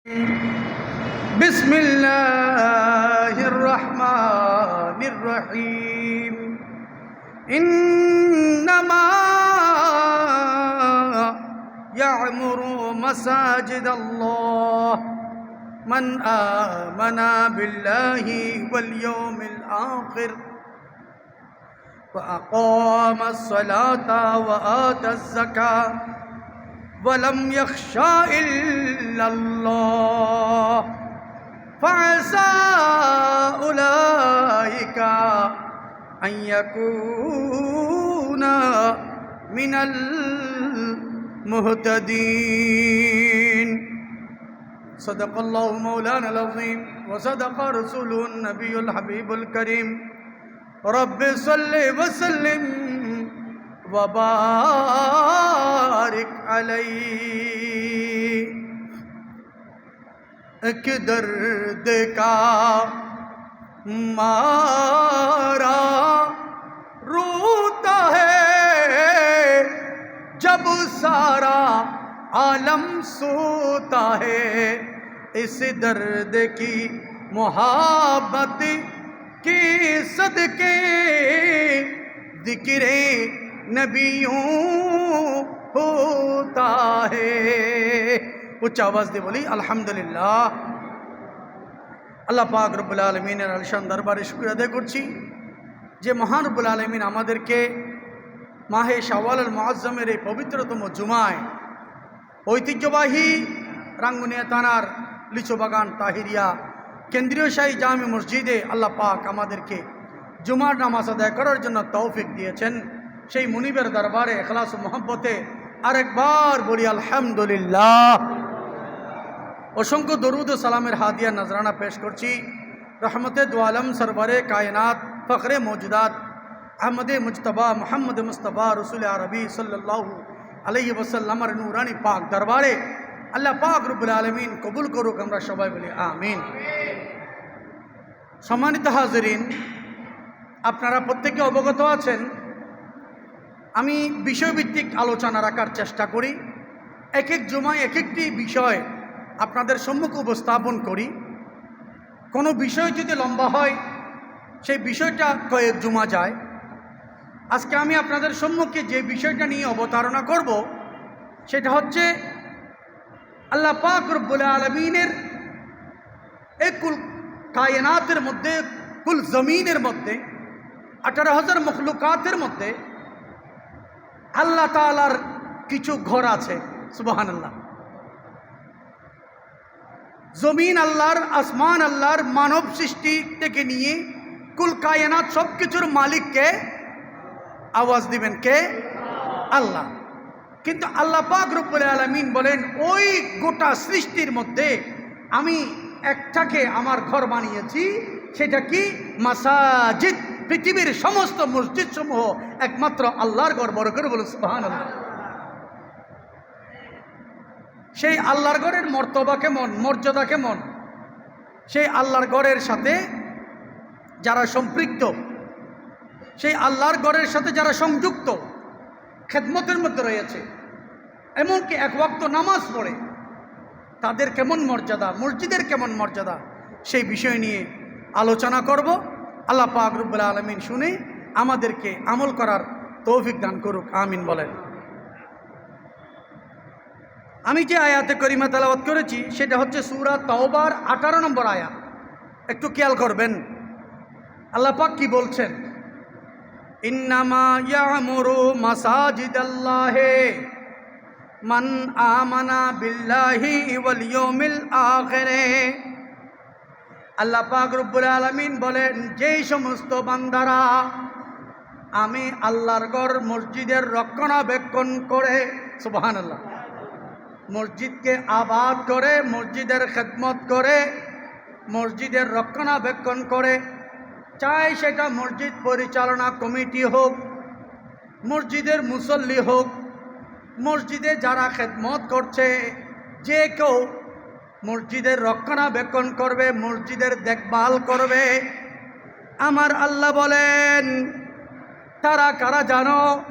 بسم الله الرحمن الرحيم. إنما يعمر مساجد الله من آمن بالله واليوم الآخر وأقام الصلاة وآتى الزكاة ولم يخشى إلا الله. فعسى أولئك أن يكون من المهتدين. صدق الله مولانا العظيم وصدق رسوله النبي الحبيب الكريم. رب صل وسلم وبارک علی ایک درد کا مارا روتا ہے جب سارا عالم سوتا ہے، اس درد کی محبت کی صدقے، ذکریں नबियों होता है উচ্চ আওয়াজ দিয়ে বলি আলহামদুলিল্লাহ আল্লাহ পাক রব্বুল আলমিনের আলসান দরবারে শুক্র আদায় করছি যে মহান রব্বুল আলমিন আমাদেরকে মাহে শাওয়াল আল মআজ্জমের এই পবিত্রতম জুমায় ঐতিহ্যবাহী রাঙ্গুনিয়া থানার লিচু বাগান তাহিরিয়া কেন্দ্রীয় শাহী জামি মসজিদে আল্লাহ পাক আমাদেরকে জুমার নামাজ আদায় করার জন্য তৌফিক দিয়েছেন সেই মুনিবের দরবারে এখলাস মোহব্বতে আরেকবার বলি, আলহামদুলিল্লাহ। অসংখ্য দরুদ ও সালামের হাদিয়া নজরানা পেশ করছি। রহমতে দোয়ালম সরবরে, কায়নাত, ফখরে মৌজুদাত, আহমদে মুজতবা, মোহাম্মদ মুস্তফা, রসুল আরবি সাল্লাহ আলহি ওসাল্লামার নুরানি পাক দরবারে আল্লাহ পাক রুবুল আলমিন কবুল করুক, আমরা সবাই বলি, আমিন। সম্মানিত হাজরিন, আপনারা প্রত্যেকে অবগত আছেন আমি বিষয়ভিত্তিক আলোচনা রাখার চেষ্টা করি। এক এক জমায় এক একটি বিষয় আপনাদের সম্মুখে উপস্থাপন করি। কোনো বিষয় যদি লম্বা হয়, সেই বিষয়টা কয়েক জমা যায়। আজকে আমি আপনাদের সম্মুখে যে বিষয়টা নিয়ে অবতারণা করব, সেটা হচ্ছে আল্লাহ পাক রব্বুল আলমিনের এই কুল কায়নাতের মধ্যে, কুল জমিনের মধ্যে, আঠারো হাজার মখলুকাতের মধ্যে আল্লাহ তালার কিছু ঘর আছে সুবাহান আল্লাহ জমিন আল্লাহর, আসমান আল্লাহর, মানব সৃষ্টি থেকে নিয়ে কুল কায়নাত সব কিছুর মালিককে আওয়াজ দিবেন কে? আল্লাহ। কিন্তু আল্লাহ পাক রব্বুল আলমিন বলেন, ওই গোটা সৃষ্টির মধ্যে আমি একটাকে আমার ঘর বানিয়েছি, সেটা কি? মাসাজিদ। পৃথিবীর সমস্ত মসজিদ সমূহ একমাত্র আল্লাহর গড় বড় করে বলুন সুবাহান সেই আল্লাহর গড়ের মর্তবা কেমন, মর্যাদা কেমন? সেই আল্লাহর গড়ের সাথে যারা সম্পৃক্ত, সেই আল্লাহর গড়ের সাথে যারা সংযুক্ত, খেদমতের মধ্যে রয়েছে। এমনকি এক ওয়াক্ত নামাজ পড়ে, তাদের কেমন মর্যাদা, মসজিদের কেমন মর্যাদা, সেই বিষয় নিয়ে আলোচনা করব। আল্লাহ পাক রব্বুল আলমিন শুনে আমাদেরকে আমল করার তৌফিক দান করুক, আমিন বলেন। আমি যে আয়াতে করিমা তালাবাত করেছি, সেটা হচ্ছে সুরা তওবার আঠারো নম্বর আয়াত। একটু খেয়াল করবেন, আল্লাহ পাক কি বলছেন? মান আমানা বিল্লাহি ওয়াল ইয়াউমিল আখিরে। আল্লাহ পাক রব্বুল আলামিন বলেন, যেই সমস্ত বান্দারা আমি আল্লাহর গড় মসজিদের রক্ষণাবেক্ষণ করে সুবাহান আল্লাহ মসজিদকে আবাদ করে, মসজিদের খেদমত করে, মসজিদের রক্ষণাবেক্ষণ করে, চাই সেটা মসজিদ পরিচালনা কমিটি হোক, মসজিদের মুসল্লি হোক, মসজিদে যারা খেদমত করছে, যে কেউ মসজিদের রক্ষণাবেক্ষণ করবে, মসজিদের দেখভাল করবে। আমার আল্লাহ বলেন, তারা কারা জানো?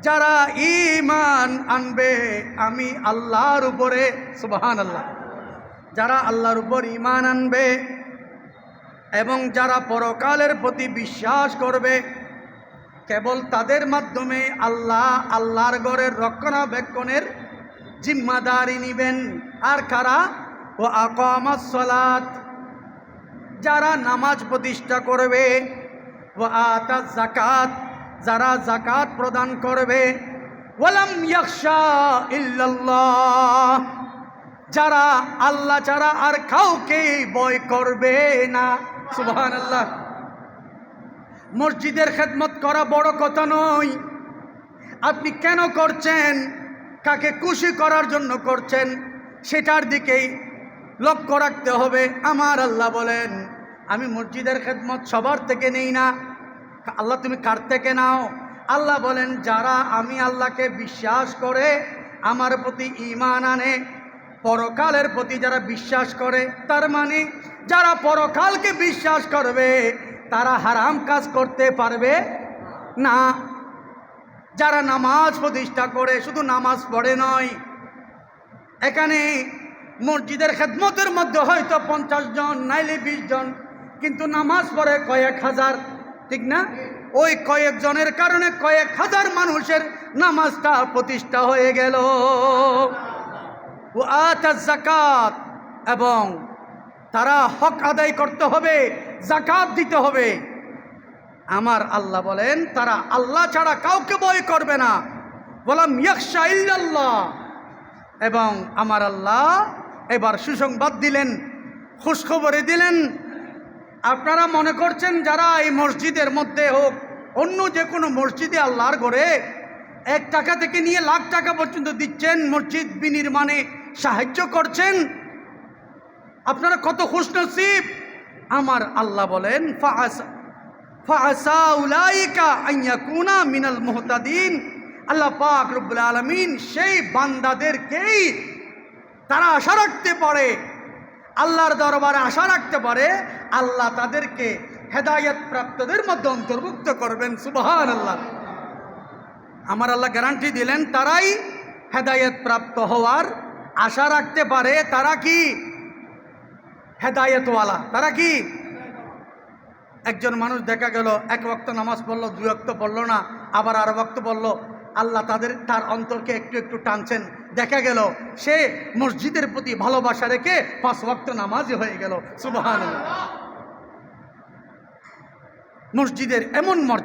যারা ইমান আনবে, আমি আল্লাহর উপরে সুবাহান আল্লাহ যারা আল্লাহর উপর ইমান আনবে এবং যারা পরকালের প্রতি বিশ্বাস করবে, কেবল তাদের মাধ্যমে আল্লাহ আল্লাহর গড়ের রক্ষণাবেক্ষণের জিম্মাদারি নিবেন। আর কারা? ও আকামাসলাত যারা নামাজ প্রতিষ্ঠা করবে, ও আতা জাকাত যারা জাকাত প্রদান করবে, ওয়ালাম ইয়াকশা ইল্লাল্লাহ, যারা আল্লাহ ছাড়া আর কাউকে বয় করবে না সুবহান আল্লাহ মসজিদের খেদমত করা বড় কথা নয়। আপনি কেন করছেন? কাকে খুশি করার জন্য করছেন? সেটার দিকেই লক্ষ্য রাখতে হবে। আমার আল্লাহ বলেন, আমি মসজিদের খেদমত সবার থেকে নেই না। আল্লাহ, তুমি কার থেকে নাও? আল্লাহ বলেন, যারা আমি আল্লাহকে বিশ্বাস করে, আমার প্রতি ইমান আনে, পরকালের প্রতি যারা বিশ্বাস করে, তার মানে যারা পরকালকে বিশ্বাস করবে, তারা হারাম কাজ করতে পারবে না। যারা নামাজ প্রতিষ্ঠা করে, শুধু নামাজ পড়ে নয়, এখানে মসজিদের খেদমতের মধ্যে হয়তো পঞ্চাশ জন, নাইলে বিশ জন, কিন্তু নামাজ পড়ে কয়েক হাজার, ঠিক না? ওই কয়েকজনের কারণে কয়েক হাজার মানুষের নামাজটা প্রতিষ্ঠা হয়ে গেল। জাকাত এবং তারা হক আদায় করতে হবে, জাকাত দিতে হবে। আমার আল্লাহ বলেন, তারা আল্লাহ ছাড়া কাউকে ভয় করবে না। বললাম ইয়াকশা ইল্লাল্লাহ, এবং আমার আল্লাহ এবার সুসংবাদ দিলেন, খুশখবরে দিলেন। আপনারা মনে করছেন যারা এই মসজিদের মধ্যে হোক, অন্য যে কোনো মসজিদে আল্লাহর ঘরে এক টাকা থেকে নিয়ে লাখ টাকা পর্যন্ত দিচ্ছেন, মসজিদ বিনির্মাণে সাহায্য করছেন? আপনারা কত খুশ নসিব? আমার আল্লাহ বলেন মিনাল মুহতাদিন। আল্লাহ পাক রব্বুল আলামিন সেই বান্দাদেরকেই তারা আশা রাখতে পারে, আল্লাহর দরবারে আশা রাখতে পারে, আল্লাহ তাদেরকে হেদায়ত প্রাপ্তদের মধ্যে অন্তর্ভুক্ত করবেন সুবহান আল্লাহ আমার আল্লাহ গ্যারান্টি দিলেন, তারাই হেদায়ত প্রাপ্ত হওয়ার আশা রাখতে পারে, তারা কি? হেদায়তওয়ালা, তারা কি? একজন মানুষ দেখা গেল, এক বক্ত নামাজ পড়ল, দুই বক্ত পড়ল না, আবার আর বক্ত পড়ল আল্লাহ তাদের, তার অন্তরকে একটু একটু টানছেন দেখা গেল, সে মসজিদের প্রতি ভালোবাসা রেখে পাঁচ ভক্ত নামাজই হয়ে গেল। সুবাহ মসজিদের এমন মর্যাদা